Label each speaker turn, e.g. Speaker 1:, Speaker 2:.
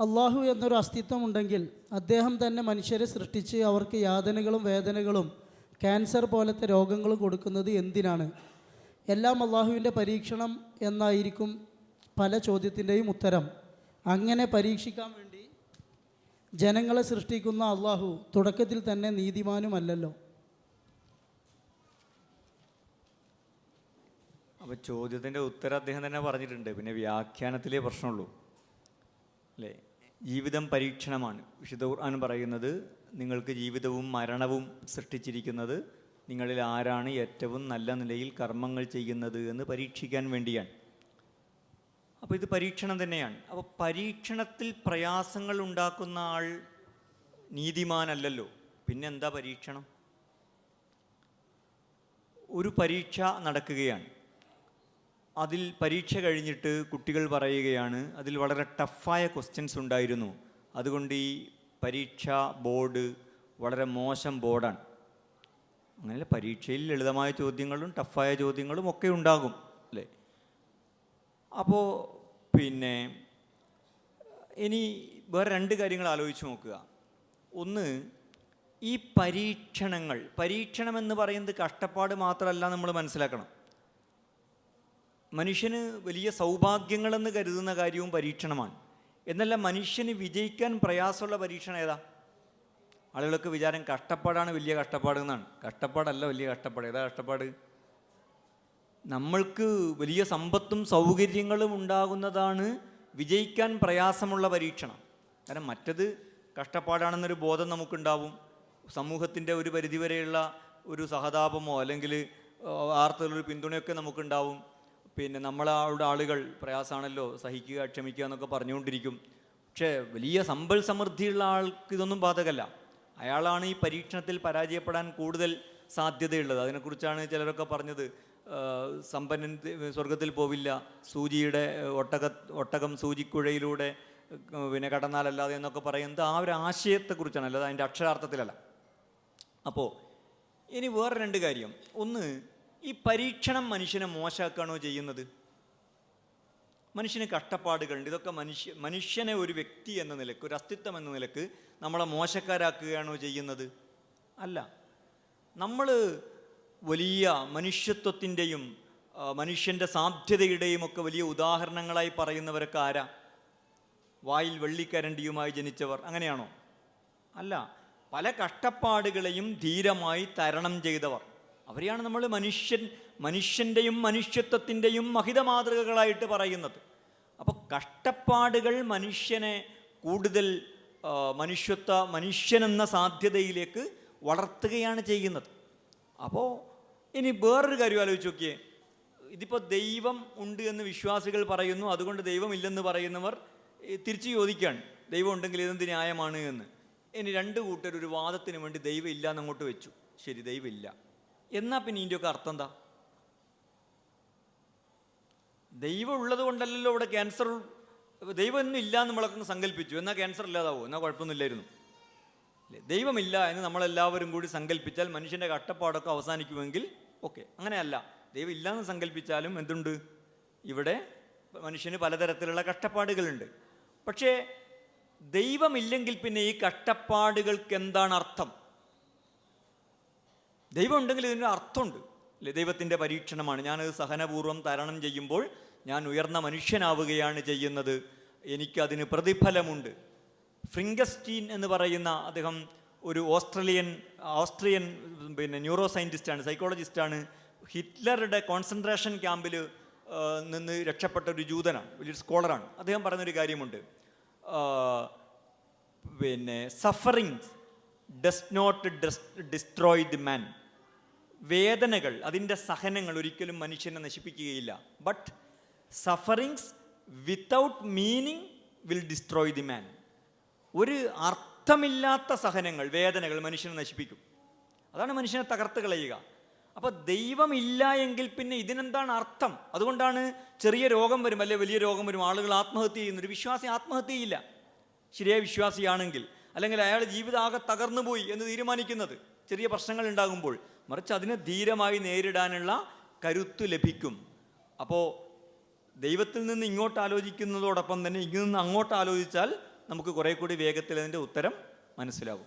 Speaker 1: അള്ളാഹു എന്നൊരു അസ്തിത്വം ഉണ്ടെങ്കിൽ അദ്ദേഹം തന്നെ മനുഷ്യരെ സൃഷ്ടിച്ച് അവർക്ക് യാതനകളും വേദനകളും ക്യാൻസർ പോലത്തെ രോഗങ്ങളും കൊടുക്കുന്നത് എന്തിനാണ്? എല്ലാം അള്ളാഹുവിന്റെ പരീക്ഷണം എന്നായിരിക്കും പല ചോദ്യത്തിന്റെയും ഉത്തരം. അങ്ങനെ പരീക്ഷിക്കാൻ വേണ്ടി ജനങ്ങളെ സൃഷ്ടിക്കുന്ന അള്ളാഹു തുടക്കത്തിൽ തന്നെ നീതിമാനുമല്ലല്ലോ.
Speaker 2: അപ്പോൾ ചോദ്യത്തിന്റെ ഉത്തരം അദ്ദേഹം തന്നെ പറഞ്ഞിട്ടുണ്ട്. പിന്നെ വ്യാഖ്യാനത്തിലേ പ്രശ്നമുള്ളൂ. അല്ലേ? ജീവിതം പരീക്ഷണമാണ്. വിശുദ്ധ ഖുർആൻ പറയുന്നത് നിങ്ങൾക്ക് ജീവിതവും മരണവും സൃഷ്ടിച്ചിരിക്കുന്നത് നിങ്ങളിൽ ആരാണ് ഏറ്റവും നല്ല നിലയിൽ കർമ്മങ്ങൾ ചെയ്യുന്നത് എന്ന് പരീക്ഷിക്കാൻ വേണ്ടിയാണ്. അപ്പോൾ ഇത് പരീക്ഷണം തന്നെയാണ്. അപ്പോൾ പരീക്ഷണത്തിൽ പ്രയാസങ്ങൾ ഉണ്ടാക്കുന്ന ആൾ നീതിമാനല്ലല്ലോ. പിന്നെന്താ പരീക്ഷണം? ഒരു പരീക്ഷ നടക്കുകയാണ്. അതിൽ പരീക്ഷ കഴിഞ്ഞിട്ട് കുട്ടികൾ പറയുകയാണ് അതിൽ വളരെ ടഫായ ക്വസ്റ്റ്യൻസ് ഉണ്ടായിരുന്നു. അതുകൊണ്ട് ഈ പരീക്ഷ ബോർഡ് വളരെ മോശം ബോർഡാണ്. അങ്ങനെ പരീക്ഷയിൽ ലളിതമായ ചോദ്യങ്ങളും ടഫായ ചോദ്യങ്ങളും ഒക്കെ ഉണ്ടാകും അല്ലേ? അപ്പോൾ പിന്നെ ഇനി വേറെ രണ്ട് കാര്യങ്ങൾ ആലോചിച്ച് നോക്കുക. ഒന്ന് ഈ പരീക്ഷണങ്ങൾ പരീക്ഷണമെന്ന് പറയുന്നത് കഷ്ടപ്പാട് മാത്രമല്ല നമ്മൾ മനസ്സിലാക്കണം. മനുഷ്യന് വലിയ സൗഭാഗ്യങ്ങളെന്ന് കരുതുന്ന കാര്യവും പരീക്ഷണമാണ്. എന്നല്ല മനുഷ്യന് വിജയിക്കാൻ പ്രയാസമുള്ള പരീക്ഷണം ഏതാ? ആളുകൾക്ക് വിചാരം കഷ്ടപ്പാടാണ് വലിയ കഷ്ടപ്പാട് എന്നാണ്. കഷ്ടപ്പാടല്ല വലിയ കഷ്ടപ്പാട്. ഏതാ കഷ്ടപ്പാട്? നമ്മൾക്ക് വലിയ സമ്പത്തും സൗകര്യങ്ങളും ഉണ്ടാകുന്നതാണ് വിജയിക്കാൻ പ്രയാസമുള്ള പരീക്ഷണം. കാരണം മറ്റത് കഷ്ടപ്പാടാണെന്നൊരു ബോധം നമുക്കുണ്ടാവും. സമൂഹത്തിന്റെ ഒരു പരിധിവരെയുള്ള ഒരു സഹതാപമോ അല്ലെങ്കിൽ ആർത്തുള്ളൊരു പിന്തുണയൊക്കെ നമുക്കുണ്ടാവും. പിന്നെ നമ്മളവിടെ ആളുകൾ പ്രയാസമാണല്ലോ സഹിക്കുക ക്ഷമിക്കുക എന്നൊക്കെ പറഞ്ഞുകൊണ്ടിരിക്കും. പക്ഷേ വലിയ സമ്പൽ സമൃദ്ധിയുള്ള ആൾക്ക് ഇതൊന്നും ബാധകമല്ല. അയാളാണ് ഈ പരീക്ഷണത്തിൽ പരാജയപ്പെടാൻ കൂടുതൽ സാധ്യതയുള്ളത്. അതിനെക്കുറിച്ചാണ് ചിലരൊക്കെ പറഞ്ഞത്. സമ്പന്നൻ സ്വർഗത്തിൽ പോവില്ല സൂചിയുടെ ഒട്ടക ഒട്ടകം സൂചിക്കുഴയിലൂടെ പിന്നെ കടന്നാലല്ലാതെ എന്നൊക്കെ പറയുന്നത് ആ ഒരു ആശയത്തെക്കുറിച്ചാണ് അല്ലാതെ അതിന്റെ അക്ഷരാർത്ഥത്തിലല്ല. അപ്പോൾ ഇനി വേറെ രണ്ട് കാര്യം. ഒന്ന് ഈ പരീക്ഷണം മനുഷ്യനെ മോശമാക്കുകയാണോ ചെയ്യുന്നത്? മനുഷ്യന് കഷ്ടപ്പാടുകളുണ്ട്. ഇതൊക്കെ മനുഷ്യ മനുഷ്യനെ ഒരു വ്യക്തി എന്ന നിലയ്ക്ക് ഒരു അസ്തിത്വം എന്ന നിലയ്ക്ക് നമ്മളെ മോശക്കാരാക്കുകയാണോ ചെയ്യുന്നത്? അല്ല. നമ്മൾ വലിയ മനുഷ്യത്വത്തിന്റെയും മനുഷ്യന്റെ സാധ്യതയുടെയും ഒക്കെ വലിയ ഉദാഹരണങ്ങളായി പറയുന്നവരൊക്കെ ആരാ? വായിൽ വെള്ളിക്കരണ്ടിയുമായി ജനിച്ചവർ. അങ്ങനെയാണോ? അല്ല. പല കഷ്ടപ്പാടുകളെയും ധീരമായി തരണം ചെയ്തവർ. അവരെയാണ് നമ്മൾ മനുഷ്യൻ മനുഷ്യന്റെയും മനുഷ്യത്വത്തിന്റെയും മഹിത മാതൃകകളായിട്ട് പറയുന്നത്. അപ്പോൾ കഷ്ടപ്പാടുകൾ മനുഷ്യനെ കൂടുതൽ മനുഷ്യത്വ മനുഷ്യനെന്ന സാധ്യതയിലേക്ക് വളർത്തുകയാണ് ചെയ്യുന്നത്. അപ്പോൾ ഇനി വേറൊരു കാര്യം ആലോചിച്ച് നോക്കിയേ. ഇതിപ്പോൾ ദൈവം ഉണ്ട് എന്ന് വിശ്വാസികൾ പറയുന്നു അതുകൊണ്ട് ദൈവമില്ലെന്ന് പറയുന്നവർ തിരിച്ചു ചോദിക്കുകയാണ് ദൈവം ഉണ്ടെങ്കിൽ ഇതെന്ത് ന്യായമാണ്? എന്ന്. ഇനി രണ്ട് കൂട്ടർ ഒരു വാദത്തിന് വേണ്ടി ദൈവം ഇല്ല എന്നങ്ങോട്ട് വെച്ചു. ശരി ദൈവം ഇല്ല. എന്നാൽ പിന്നെ ഇതിന്റെയൊക്കെ അർത്ഥം എന്താ? ദൈവം ഉള്ളത് കൊണ്ടല്ലല്ലോ ഇവിടെ ക്യാൻസർ ദൈവം ഒന്നും ഇല്ല എന്ന് നമ്മളൊക്കെ സങ്കല്പിച്ചു. എന്നാൽ ക്യാൻസർ ഇല്ലാതാവോ? എന്നാൽ കുഴപ്പമൊന്നുമില്ലായിരുന്നു. ദൈവമില്ല എന്ന് നമ്മളെല്ലാവരും കൂടി സങ്കല്പിച്ചാൽ മനുഷ്യന്റെ കട്ടപ്പാടൊക്കെ അവസാനിക്കുമെങ്കിൽ ഓക്കെ അങ്ങനെയല്ല. ദൈവം ഇല്ല എന്ന് സങ്കല്പിച്ചാലും എന്തുണ്ട്? ഇവിടെ മനുഷ്യന് പലതരത്തിലുള്ള കഷ്ടപ്പാടുകളുണ്ട്. പക്ഷേ ദൈവമില്ലെങ്കിൽ പിന്നെ ഈ കഷ്ടപ്പാടുകൾക്ക് എന്താണ് അർത്ഥം? ദൈവം ഉണ്ടെങ്കിൽ ഇതിനൊരു അർത്ഥമുണ്ട്. അല്ലേ? ദൈവത്തിന്റെ പരീക്ഷണമാണ്. ഞാനത് സഹനപൂർവം തരണം ചെയ്യുമ്പോൾ ഞാൻ ഉയർന്ന മനുഷ്യനാവുകയാണ് ചെയ്യുന്നത്. എനിക്കതിന് പ്രതിഫലമുണ്ട്. ഫ്രിങ്കസ്റ്റീൻ എന്ന് പറയുന്ന അദ്ദേഹം ഒരു ഓസ്ട്രേലിയൻ ഓസ്ട്രിയൻ പിന്നെ ന്യൂറോ സയന്റിസ്റ്റാണ് സൈക്കോളജിസ്റ്റാണ്. ഹിറ്റ്ലറുടെ കോൺസെൻട്രേഷൻ ക്യാമ്പിൽ നിന്ന് രക്ഷപ്പെട്ട ഒരു ജൂതനാണ് വലിയൊരു സ്കോളറാണ്. അദ്ദേഹം പറയുന്നൊരു കാര്യമുണ്ട്. പിന്നെ suffering does not destroy the man. വേദനകൾ അതിന്റെ സഹനങ്ങൾ ഒരിക്കലും മനുഷ്യനെ നശിപ്പിക്കുകയില്ല. But sufferings without meaning will destroy the man ഒരു അർത്ഥമില്ലാത്ത സഹനങ്ങൾ വേദനകൾ മനുഷ്യനെ നശിപ്പിക്കും. അതാണ് മനുഷ്യനെ തകർത്ത് കളയുക. അപ്പോൾ ദൈവമില്ല എങ്കിൽ പിന്നെ ഇതിനെന്താണ് അർത്ഥം? അതുകൊണ്ടാണ് ചെറിയ രോഗം വരും അല്ലെ വലിയ രോഗം വരും ആളുകൾ ആത്മഹത്യ ചെയ്യുന്നു ഒരു വിശ്വാസി ആത്മഹത്യ ചെയ്യില്ല ശരിയായ വിശ്വാസിയാണെങ്കിൽ അല്ലെങ്കിൽ അയാൾ ആകെ തകർന്നു പോയി എന്ന് തീരുമാനിക്കുന്നത് ചെറിയ പ്രശ്നങ്ങൾ ഉണ്ടാകുമ്പോൾ മറിച്ച് അതിനെ ധീരമായി നേരിടാനുള്ള കരുത്തു ലഭിക്കും. അപ്പോൾ ദൈവത്തിൽ നിന്ന് ഇങ്ങോട്ട് ആലോചിക്കുന്നതോടൊപ്പം തന്നെ ഇങ്ങനെ നിന്ന് അങ്ങോട്ട് ആലോചിച്ചാൽ നമുക്ക് കുറേ കൂടി വേഗത്തിൽ അതിന്റെ ഉത്തരം മനസ്സിലാവും.